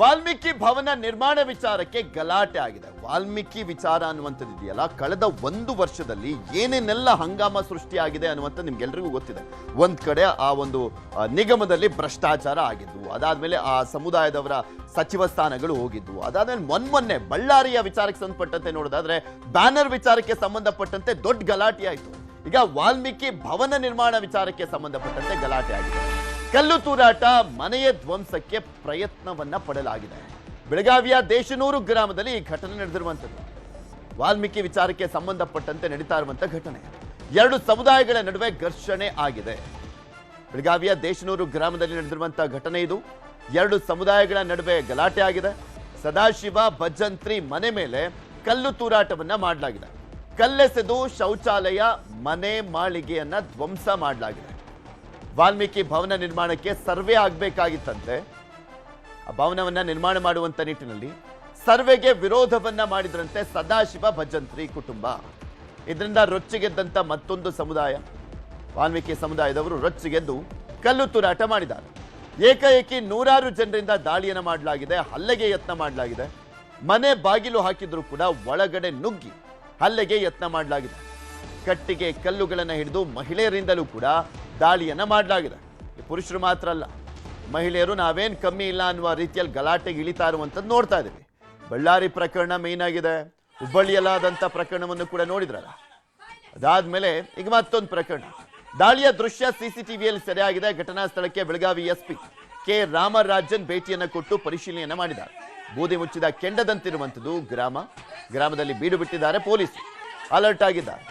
ವಾಲ್ಮೀಕಿ ಭವನ ನಿರ್ಮಾಣ ವಿಚಾರಕ್ಕೆ ಗಲಾಟೆ ಆಗಿದೆ. ವಾಲ್ಮೀಕಿ ವಿಚಾರ ಅನ್ನುವಂಥದ್ದು ಇದೆಯಲ್ಲ, ಕಳೆದ ಒಂದು ವರ್ಷದಲ್ಲಿ ಏನೇನೆಲ್ಲ ಹಂಗಾಮ ಸೃಷ್ಟಿಯಾಗಿದೆ ಅನ್ನುವಂಥ ನಿಮ್ಗೆಲ್ರಿಗೂ ಗೊತ್ತಿದೆ. ಒಂದ್ ಕಡೆ ಆ ಒಂದು ನಿಗಮದಲ್ಲಿ ಭ್ರಷ್ಟಾಚಾರ ಆಗಿದ್ವು. ಅದಾದ್ಮೇಲೆ ಆ ಸಮುದಾಯದವರ ಸಚಿವ ಸ್ಥಾನಗಳು ಹೋಗಿದ್ವು. ಅದಾದ್ಮೇಲೆ ಮೊನ್ಮೊನ್ನೆ ಬಳ್ಳಾರಿಯ ವಿಚಾರಕ್ಕೆ ಸಂಬಂಧಪಟ್ಟಂತೆ ನೋಡೋದಾದ್ರೆ, ಬ್ಯಾನರ್ ವಿಚಾರಕ್ಕೆ ಸಂಬಂಧಪಟ್ಟಂತೆ ದೊಡ್ಡ ಗಲಾಟೆ ಆಯಿತು ಈಗ ವಾಲ್ಮೀಕಿ ಭವನ ನಿರ್ಮಾಣ ವಿಚಾರಕ್ಕೆ ಸಂಬಂಧಪಟ್ಟಂತೆ ಗಲಾಟೆ ಆಗಿದೆ. ಕಲ್ಲು ತೂರಾಟ ಮನೆಯ ಧ್ವಂಸಕ್ಕೆ ಪ್ರಯತ್ನವನ್ನ ಪಡೆಯಲಾಗಿದೆ ಬೆಳಗಾವಿಯ ದೇಶನೂರು ಗ್ರಾಮದಲ್ಲಿ ಈ ಘಟನೆ ನಡೆದಿರುವಂಥದ್ದು. ವಾಲ್ಮೀಕಿ ವಿಚಾರಕ್ಕೆ ಸಂಬಂಧಪಟ್ಟಂತೆ ನಡೀತಾ ಇರುವಂಥ ಘಟನೆ. ಎರಡು ಸಮುದಾಯಗಳ ನಡುವೆ ಘರ್ಷಣೆ ಆಗಿದೆ. ಬೆಳಗಾವಿಯ ದೇಶನೂರು ಗ್ರಾಮದಲ್ಲಿ ನಡೆದಿರುವಂತಹ ಘಟನೆ ಇದು. ಎರಡು ಸಮುದಾಯಗಳ ನಡುವೆ ಗಲಾಟೆ ಆಗಿದೆ. ಸದಾಶಿವ, ಭಜಂತ್ರಿ ಮನೆ ಮೇಲೆ ಕಲ್ಲು ತೂರಾಟವನ್ನ ಮಾಡಲಾಗಿದೆ. ಕಲ್ಲೆಸೆದು ಶೌಚಾಲಯ, ಮನೆ ಮಾಳಿಗೆಯನ್ನ ಧ್ವಂಸ ಮಾಡಲಾಗಿದೆ. ವಾಲ್ಮೀಕಿ ಭವನ ನಿರ್ಮಾಣಕ್ಕೆ ಸರ್ವೆ ಆಗಬೇಕಾಗಿತ್ತಂತೆ. ಆ ಭವನವನ್ನು ನಿರ್ಮಾಣ ಮಾಡುವಂಥ ನಿಟ್ಟಿನಲ್ಲಿ ಸರ್ವೆಗೆ ವಿರೋಧವನ್ನ ಮಾಡಿದ್ರಂತೆ ಸದಾಶಿವ ಭಜಂತ್ರಿ ಕುಟುಂಬ. ಇದರಿಂದ ರೊಚ್ಚಿಗೆದ್ದಂಥ ಮತ್ತೊಂದು ಸಮುದಾಯ, ವಾಲ್ಮೀಕಿ ಸಮುದಾಯದವರು ರೊಚ್ಚಿಗೆದ್ದು ಕಲ್ಲು ತೂರಾಟ ಮಾಡಿದ್ದಾರೆ. ಏಕಾಏಕಿ ನೂರಾರು ಜನರಿಂದ ದಾಳಿಯನ್ನು ಮಾಡಲಾಗಿದೆ, ಹಲ್ಲೆಗೆ ಯತ್ನ ಮಾಡಲಾಗಿದೆ. ಮನೆ ಬಾಗಿಲು ಹಾಕಿದ್ರು ಕೂಡ ಒಳಗಡೆ ನುಗ್ಗಿ ಹಲ್ಲೆಗೆ ಯತ್ನ ಮಾಡಲಾಗಿದೆ. ಕಟ್ಟಿಗೆ ಕಲ್ಲುಗಳನ್ನು ಹಿಡಿದು ಮಹಿಳೆಯರಿಂದಲೂ ಕೂಡ ದಾಳಿಯನ್ನ ಮಾಡಲಾಗಿದೆ. ಪುರುಷರು ಮಾತ್ರ ಅಲ್ಲ, ಮಹಿಳೆಯರು ನಾವೇನು ಕಮ್ಮಿ ಇಲ್ಲ ಅನ್ನುವ ರೀತಿಯಲ್ಲಿ ಗಲಾಟೆಗೆ ಇಳಿತಾ ಇರುವಂಥದ್ದು ನೋಡ್ತಾ ಇದ್ದೀವಿ. ಬಳ್ಳಾರಿ ಪ್ರಕರಣ ಮೇನ್ ಆಗಿದೆ. ಹುಬ್ಬಳ್ಳಿಯಲ್ಲಾದಂಥ ಪ್ರಕರಣವನ್ನು ಕೂಡ ನೋಡಿದ್ರಲ್ಲ. ಅದಾದ್ಮೇಲೆ ಈಗ ಮತ್ತೊಂದು ಪ್ರಕರಣ. ದಾಳಿಯ ದೃಶ್ಯ ಸಿಸಿಟಿವಿಯಲ್ಲಿ ಸೆರೆಯಾಗಿದೆ. ಘಟನಾ ಸ್ಥಳಕ್ಕೆ ಬೆಳಗಾವಿ ಎಸ್ಪಿ ಕೆ ರಾಮರಾಜನ್ ಭೇಟಿಯನ್ನು ಕೊಟ್ಟು ಪರಿಶೀಲನೆಯನ್ನು ಮಾಡಿದ್ದಾರೆ. ಬೂದಿ ಮುಚ್ಚಿದ ಕೆಂಡದಂತಿರುವಂಥದ್ದು ಗ್ರಾಮ. ಗ್ರಾಮದಲ್ಲಿ ಬೀಡು ಬಿಟ್ಟಿದ್ದಾರೆ ಪೊಲೀಸ್ ಅಲರ್ಟ್ ಆಗಿದ್ದಾರೆ.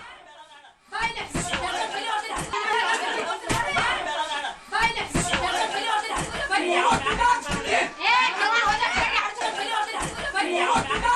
¡Mi otra!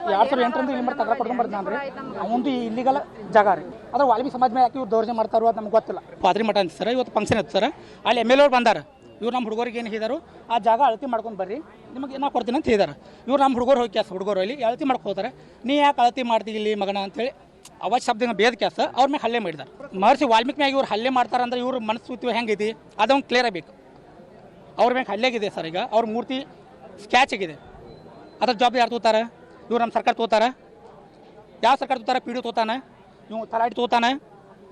ಎರಡ್ ಸಾವಿರದ ಎಂಟರಿಂದ ಇಲ್ಲಿ ಮಾಡಿ ತಗರ ಪಡ್ಕೊಂಡ್ ಬರ್ತಾನೆ ರೀ ಅವಂದು ಇಲ್ಲಿಗಲ ಜಾಗ ರೀ. ಅದ್ರ ವಾಲ್ಮೀಕಿ ಸಮಾಜ ಮೇಲೆ ಯಾಕೆ ಇವ್ರು ದೌರ್ಜನ್ಯ ಮಾಡ್ತಾರೋ ಅದು ನಮ್ಗೆ ಗೊತ್ತಿಲ್ಲ. ಪಾದ್ರಿ ಮಠ ಅಂತ ಸರ್ ಇವತ್ತು ಫಂಕ್ಷನ್ ಇತ್ತು ಸರ್. ಅಲ್ಲಿ ಎಂ ಎಲ್ ಅವ್ರು ಬಂದಾರ. ಇವ್ರು ನಮ್ಮ ಹುಡುಗರಿಗೆ ಏನು ಹೇಳಿದಾರು? ಆ ಜಾಗ ಅಳತಿ ಮಾಡ್ಕೊಂಡು ಬರ್ರಿ. ನಿಮಗೆ ಏನೋ ಕೊಡ್ತೀನಿ ಅಂತ ಹೇಳಿದಾರೆ. ಇವ್ರು ನಮ್ಮ ಹುಡುಗರು ಹೋಗಿ ಕೆಲಸ ಹುಡುಗರು ಅಲ್ಲಿ ಅಳತಿ ಮಾಡ್ಕೋತಾರೆ ನೀ ಯಾಕೆ ಅಳತಿ ಮಾಡ್ತೀವಿ ಇಲ್ಲಿ ಮಗನ ಅಂತೇಳಿ ಅವಾಜ್ ಶಬ್ದ ಭೇದ ಕೆಲಸ ಅವ್ರ ಮೇಲೆ ಹಲ್ಲೆ ಮಾಡಿದ್ದಾರೆ ಮಹರ್ಷಿ ವಾಲ್ಮೀಕಿ ಮ್ಯಾಗ ಇವ್ರು ಹಲ್ಲೆ ಮಾಡ್ತಾರೆ ಅಂದ್ರೆ ಇವ್ರ ಮನಸ್ಸು ಹೆಂಗೈತಿ? ಅದೊಂದು ಕ್ಲಿಯರ್ ಆಗಬೇಕು. ಅವ್ರ ಮ್ಯಾಗ ಹಲ್ಲೆಗಿದೆ ಸರ್ ಈಗ. ಅವ್ರ ಮೂರ್ತಿ ಸ್ಕ್ಯಾಚ್ ಆಗಿದೆ. ಅದ್ರ ಜಾಬ್ ಯಾರು ತೋತಾರೆ ಇವ್ರು ನಮ್ಮ ಸರ್ಕಾರ ತೋತಾರ ಯಾವ ಸರ್ಕಾರ ತೋತಾರ ಪಿ ಡಿ ತೋತಾನೆ ಇವ್ ತಲಾಟಿ ತೋತಾನೆ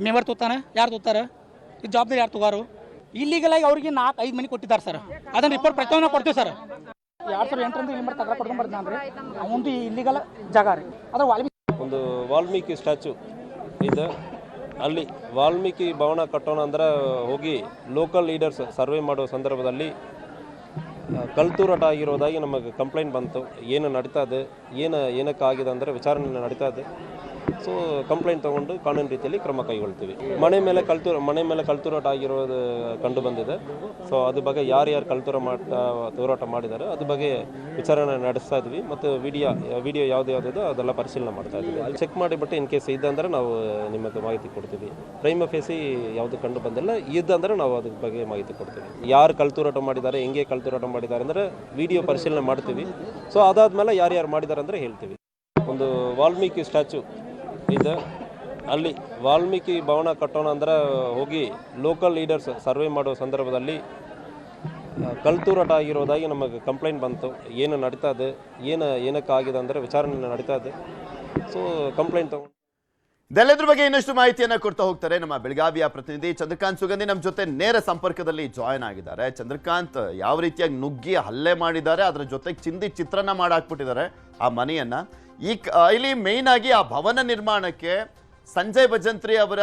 ಮೆಂಬರ್ ತೋತಾನೆ ಯಾರು ತೋತಾರ ಈ ಜವಾಬ್ದಾರಿ ಯಾರು ತಗೋರು? ಇಲ್ಲಿಗಲಾಗಿ ಅವ್ರಿಗೆ ನಾಲ್ಕು ಐದು ಮನೆ ಕೊಟ್ಟಿದ್ದಾರೆ ಸರ್. ಅದನ್ನ ರಿಪೋರ್ಟ್ ಪ್ರತಿಯೊಂದು ಕೊಡ್ತೀವಿ ಸರ್. ಎರಡು ಸಾವಿರದ ಎಂಟರಿಂದ ಇಲ್ಲಿ ಮಾಡಿ ತಗರ ಪಡ್ಕೊಂಡ್ ಬರ್ತಾನೆ ರೀ ಇಲ್ಲಿಗಲ್ ಜಾಗ ರೀ. ಅದ್ರ ವಾಲ್ಮೀಕಿ ಒಂದು ವಾಲ್ಮೀಕಿ ಸ್ಟ್ಯಾಚು ಇದೆ. ಅಲ್ಲಿ ವಾಲ್ಮೀಕಿ ಭವನ ಕಟ್ಟೋಣ ಅಂದ್ರೆ ಹೋಗಿ ಲೋಕಲ್ ಲೀಡರ್ಸ್ ಸರ್ವೆ ಮಾಡೋ ಸಂದರ್ಭದಲ್ಲಿ ಕಲ್ತೂರಟ ಆಗಿರೋದಾಗಿ ನಮಗೆ ಕಂಪ್ಲೇಂಟ್ ಬಂತು. ಏನು ನಡೀತಾ ಇದೆ, ಏನು, ಏನಕ್ಕಾಗಿದೆ ಅಂದರೆ ವಿಚಾರಣೆ ನಡೀತಾ ಇದೆ. ಸೊ ಕಂಪ್ಲೇಂಟ್ ತಗೊಂಡು ಕಾನೂನು ರೀತಿಯಲ್ಲಿ ಕ್ರಮ ಕೈಗೊಳ್ತೀವಿ. ಮನೆ ಮೇಲೆ ಕಲ್ತು, ಮನೆ ಮೇಲೆ ಕಲ್ತೂರಾಟ ಆಗಿರೋದು ಕಂಡು ಬಂದಿದೆ. ಸೊ ಅದ್ರ ಬಗ್ಗೆ ಯಾರ್ಯಾರು ಕಲ್ತೂರ ಮಾಟ ತೂರಾಟ ಮಾಡಿದ್ದಾರೆ ಅದ್ರ ಬಗ್ಗೆ ವಿಚಾರಣೆ ನಡೆಸ್ತಾ ಇದ್ವಿ. ಮತ್ತು ವಿಡಿಯೋ ವಿಡಿಯೋ ಯಾವ್ದು ಯಾವುದಿದೆ ಅದೆಲ್ಲ ಪರಿಶೀಲನೆ ಮಾಡ್ತಾ ಇದ್ವಿ. ಅಲ್ಲಿ ಚೆಕ್ ಮಾಡಿಬಿಟ್ಟು ಇನ್ ಕೇಸ್ ಇದ್ದಂದ್ರೆ ನಾವು ನಿಮಗೆ ಮಾಹಿತಿ ಕೊಡ್ತೀವಿ. ಪ್ರೈಮ ಫೇಸಿ ಯಾವುದು ಕಂಡು ಬಂದಿಲ್ಲ ಇದ್ದಂದ್ರೆ ನಾವು ಅದ್ರ ಬಗ್ಗೆ ಮಾಹಿತಿ ಕೊಡ್ತೀವಿ. ಯಾರು ಕಲ್ತೂರಾಟ ಮಾಡಿದ್ದಾರೆ, ಹೆಂಗೆ ಕಲ್ತೂರಾಟ ಮಾಡಿದ್ದಾರೆ ಅಂದರೆ ವಿಡಿಯೋ ಪರಿಶೀಲನೆ ಮಾಡ್ತೀವಿ. ಸೊ ಅದಾದ್ಮೇಲೆ ಯಾರ್ಯಾರು ಮಾಡಿದ್ದಾರೆ ಅಂದರೆ ಹೇಳ್ತೀವಿ. ಒಂದು ವಾಲ್ಮೀಕಿ ಸ್ಟ್ಯಾಚು ಇದೆ ಅಲ್ಲಿ ವಾಲ್ಮೀಕಿ ಭವನ ಕಟ್ಟೋಣ ಅಂದ್ರೆ ಹೋಗಿ ಲೋಕಲ್ ಲೀಡರ್ಸ್ ಸರ್ವೆ ಮಾಡೋ ಸಂದರ್ಭದಲ್ಲಿ ಕಲ್ತೂರಾಟ ಆಗಿರೋದಾಗಿ ನಮಗೆ ಕಂಪ್ಲೇಂಟ್ ಬಂತು. ಏನು ನಡೀತಾ ಇದೆ, ಏನು, ಏನಕ್ಕಾಗಿದೆ ಅಂದರೆ ವಿಚಾರಣೆ ನಡೀತಾ ಇದೆ. ಸೊ ಕಂಪ್ಲೇಂಟ್ ತಗೊಂಡು ಇದೆಲ್ಲದ್ರ ಬಗ್ಗೆ ಇನ್ನಷ್ಟು ಮಾಹಿತಿಯನ್ನ ಕೊಡ್ತಾ ಹೋಗ್ತಾರೆ ನಮ್ಮ ಬೆಳಗಾವಿಯ ಪ್ರತಿನಿಧಿ ಚಂದ್ರಕಾಂತ್ ಸುಗಂಧಿ ನಮ್ಮ ಜೊತೆ ನೇರ ಸಂಪರ್ಕದಲ್ಲಿ ಜಾಯ್ನ್ ಆಗಿದ್ದಾರೆ. ಚಂದ್ರಕಾಂತ್ ಯಾವ ರೀತಿಯಾಗಿ ನುಗ್ಗಿ ಹಲ್ಲೆ ಮಾಡಿದ್ದಾರೆ, ಅದರ ಜೊತೆಗೆ ಚಿಂದಿ ಚಿತ್ರನ ಮಾಡಾಕ್ಬಿಟ್ಟಿದ್ದಾರೆ ಆ ಮನೆಯನ್ನ. ಈ ಇಲ್ಲಿ ಮೇಯ್ನ್ ಆಗಿ ಆ ಭವನ ನಿರ್ಮಾಣಕ್ಕೆ ಸಂಜಯ್ ಭಜಂತ್ರಿ ಅವರ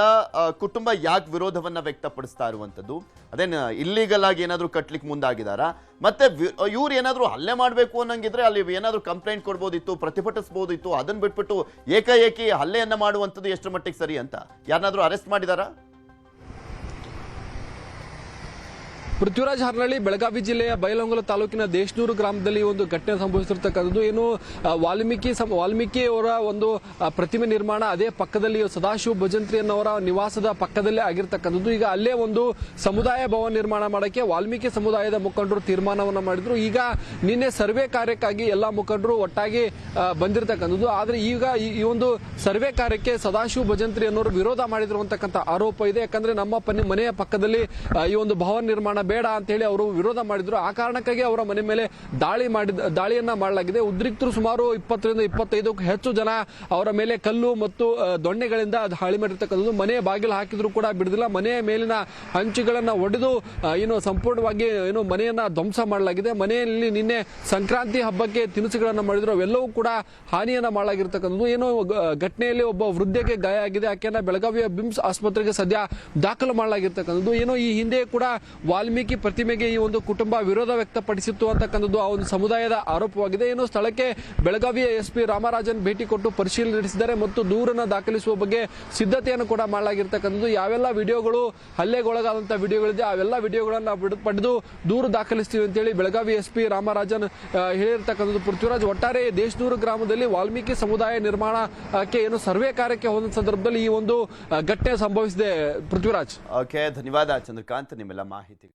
ಕುಟುಂಬ ಯಾಕೆ ವಿರೋಧವನ್ನ ವ್ಯಕ್ತಪಡಿಸ್ತಾ ಇರುವಂಥದ್ದು? ಅದೇನು ಇಲ್ಲಿಗಲ್ ಆಗಿ ಏನಾದ್ರು ಕಟ್ಲಿಕ್ಕೆ ಮುಂದಾಗಿದ್ದಾರಾ ಮತ್ತೆ ಇವ್ರು ಏನಾದರೂ ಹಲ್ಲೆ ಮಾಡಬೇಕು ಅನ್ನಂಗಿದ್ರೆ ಅಲ್ಲಿ ಏನಾದರೂ ಕಂಪ್ಲೇಂಟ್ ಕೊಡ್ಬೋದಿತ್ತು, ಪ್ರತಿಭಟಿಸ್ಬೋದಿತ್ತು ಅದನ್ನ ಬಿಟ್ಬಿಟ್ಟು ಏಕಾಏಕಿ ಹಲ್ಲೆಯನ್ನ ಮಾಡುವಂಥದ್ದು ಎಷ್ಟು ಮಟ್ಟಿಗೆ ಸರಿ ಅಂತ? ಯಾರನ್ನಾದರೂ ಅರೆಸ್ಟ್ ಮಾಡಿದಾರಾ? ಪೃಥ್ವಿರಾಜ್ ಹರ್ನಳ್ಳಿ, ಬೆಳಗಾವಿ ಜಿಲ್ಲೆಯ ಬೈಲಹೊಂಗಲ ತಾಲೂಕಿನ ದೇಶನೂರು ಗ್ರಾಮದಲ್ಲಿ ಒಂದು ಘಟನೆ ಸಂಭವಿಸಿರತಕ್ಕಂಥದ್ದು. ಏನು ವಾಲ್ಮೀಕಿ ವಾಲ್ಮೀಕಿ ಅವರ ಒಂದು ಪ್ರತಿಮೆ ನಿರ್ಮಾಣ ಅದೇ ಪಕ್ಕದಲ್ಲಿ ಸದಾಶಿವ ಭಜಂತ್ರಿ ಅನ್ನೋರ ನಿವಾಸದ ಪಕ್ಕದಲ್ಲೇ ಆಗಿರ್ತಕ್ಕಂಥದ್ದು. ಈಗ ಅಲ್ಲೇ ಒಂದು ಸಮುದಾಯ ಭವನ ನಿರ್ಮಾಣ ಮಾಡಕ್ಕೆ ವಾಲ್ಮೀಕಿ ಸಮುದಾಯದ ಮುಖಂಡರು ತೀರ್ಮಾನವನ್ನು ಮಾಡಿದ್ರು. ಈಗ ನಿನ್ನೆ ಸರ್ವೆ ಕಾರ್ಯಕ್ಕಾಗಿ ಎಲ್ಲಾ ಮುಖಂಡರು ಒಟ್ಟಾಗಿ ಬಂದಿರತಕ್ಕಂಥದ್ದು. ಆದ್ರೆ ಈಗ ಈ ಒಂದು ಸರ್ವೆ ಕಾರ್ಯಕ್ಕೆ ಸದಾಶಿವ ಭಜಂತ್ರಿ ಅನ್ನೋರು ವಿರೋಧ ಮಾಡಿದ್ರು ಅಂತಕ್ಕಂಥ ಆರೋಪ ಇದೆ. ಯಾಕಂದ್ರೆ ನಮ್ಮ ಮನೆಯ ಪಕ್ಕದಲ್ಲಿ ಈ ಒಂದು ಭವನ ನಿರ್ಮಾಣ ಬೇಡ ಅಂತ ಹೇಳಿ ಅವರು ವಿರೋಧ ಮಾಡಿದ್ರು. ಆ ಕಾರಣಕ್ಕಾಗಿ ಅವರ ಮನೆ ಮೇಲೆ ದಾಳಿ ಮಾಡಿದ, ದಾಳಿಯನ್ನ ಮಾಡಲಾಗಿದೆ. ಉದ್ರಿಕ್ತರು ಸುಮಾರು ಇಪ್ಪತ್ತರಿಂದ ಇಪ್ಪತ್ತೈದಕ್ಕೂ ಹೆಚ್ಚು ಜನ ಅವರ ಮೇಲೆ ಕಲ್ಲು ಮತ್ತು ದೊಣ್ಣೆಗಳಿಂದ ಹಾಳಿ ಮಾಡಿರ್ತಕ್ಕಂಥದ್ದು. ಮನೆಯ ಬಾಗಿಲು ಹಾಕಿದ್ರು ಕೂಡ ಬಿಡುದಿಲ್ಲ. ಮನೆಯ ಮೇಲಿನ ಹಂಚುಗಳನ್ನ ಒಡೆದು ಏನು ಸಂಪೂರ್ಣವಾಗಿ, ಏನು ಮನೆಯನ್ನ ಧ್ವಂಸ ಮಾಡಲಾಗಿದೆ. ಮನೆಯಲ್ಲಿ ನಿನ್ನೆ ಸಂಕ್ರಾಂತಿ ಹಬ್ಬಕ್ಕೆ ತಿನಿಸುಗಳನ್ನ ಮಾಡಿದ್ರು. ಅವೆಲ್ಲವೂ ಕೂಡ ಹಾನಿಯನ್ನ ಮಾಡಲಾಗಿರ್ತಕ್ಕಂಥದ್ದು. ಏನು ಘಟನೆಯಲ್ಲಿ ಒಬ್ಬ ವೃದ್ಧೆಗೆ ಗಾಯ ಆಗಿದೆ. ಆಕೆಯನ್ನ ಬೆಳಗಾವಿಯ ಬಿಮ್ಸ್ ಆಸ್ಪತ್ರೆಗೆ ಸದ್ಯ ದಾಖಲು ಮಾಡಲಾಗಿರ್ತಕ್ಕಂಥದ್ದು. ಏನೋ ಈ ಹಿಂದೆ ಕೂಡ ವಾಲ್ಮೀಕಿ ಪ್ರತಿಮೆಗೆ ಈ ಒಂದು ಕುಟುಂಬ ವಿರೋಧ ವ್ಯಕ್ತಪಡಿಸಿತ್ತು ಅಂತಕ್ಕಂಥದ್ದು ಆ ಒಂದು ಸಮುದಾಯದ ಆರೋಪವಾಗಿದೆ. ಏನು ಸ್ಥಳಕ್ಕೆ ಬೆಳಗಾವಿಯ ಎಸ್ ಪಿ ರಾಮರಾಜನ್ ಭೇಟಿ ಕೊಟ್ಟು ಪರಿಶೀಲನೆ ನಡೆಸಿದ್ದಾರೆ ಮತ್ತು ದೂರನ ದಾಖಲಿಸುವ ಬಗ್ಗೆ ಸಿದ್ಧತೆಯನ್ನು ಕೂಡ ಮಾಡಲಾಗಿರ್ತಕ್ಕಂಥದ್ದು. ಯಾವೆಲ್ಲ ವಿಡಿಯೋಗಳು ಹಲ್ಲೆಗೊಳಗಾದಂತಹ ವಿಡಿಯೋಗಳಿದೆ, ಅವೆಲ್ಲ ವಿಡಿಯೋಗಳನ್ನು ಪಡೆದು ದೂರು ದಾಖಲಿಸ್ತೀವಿ ಅಂತೇಳಿ ಬೆಳಗಾವಿ ಎಸ್ ಪಿ ರಾಮರಾಜನ್ ಹೇಳಿರ್ತಕ್ಕಂಥದ್ದು ಪೃಥ್ವಿರಾಜ್. ಒಟ್ಟಾರೆ ದೇಶದೂರು ಗ್ರಾಮದಲ್ಲಿ ವಾಲ್ಮೀಕಿ ಸಮುದಾಯ ನಿರ್ಮಾಣಕ್ಕೆ ಏನು ಸರ್ವೆ ಕಾರ್ಯಕ್ಕೆ ಹೋದ ಸಂದರ್ಭದಲ್ಲಿ ಈ ಒಂದು ಘಟನೆ ಸಂಭವಿಸಿದೆ. ಪೃಥ್ವಿರಾಜ್. ಓಕೆ, ಧನ್ಯವಾದ ಚಂದ್ರಕಾಂತ್, ನಿಮ್ಮೆಲ್ಲ ಮಾಹಿತಿ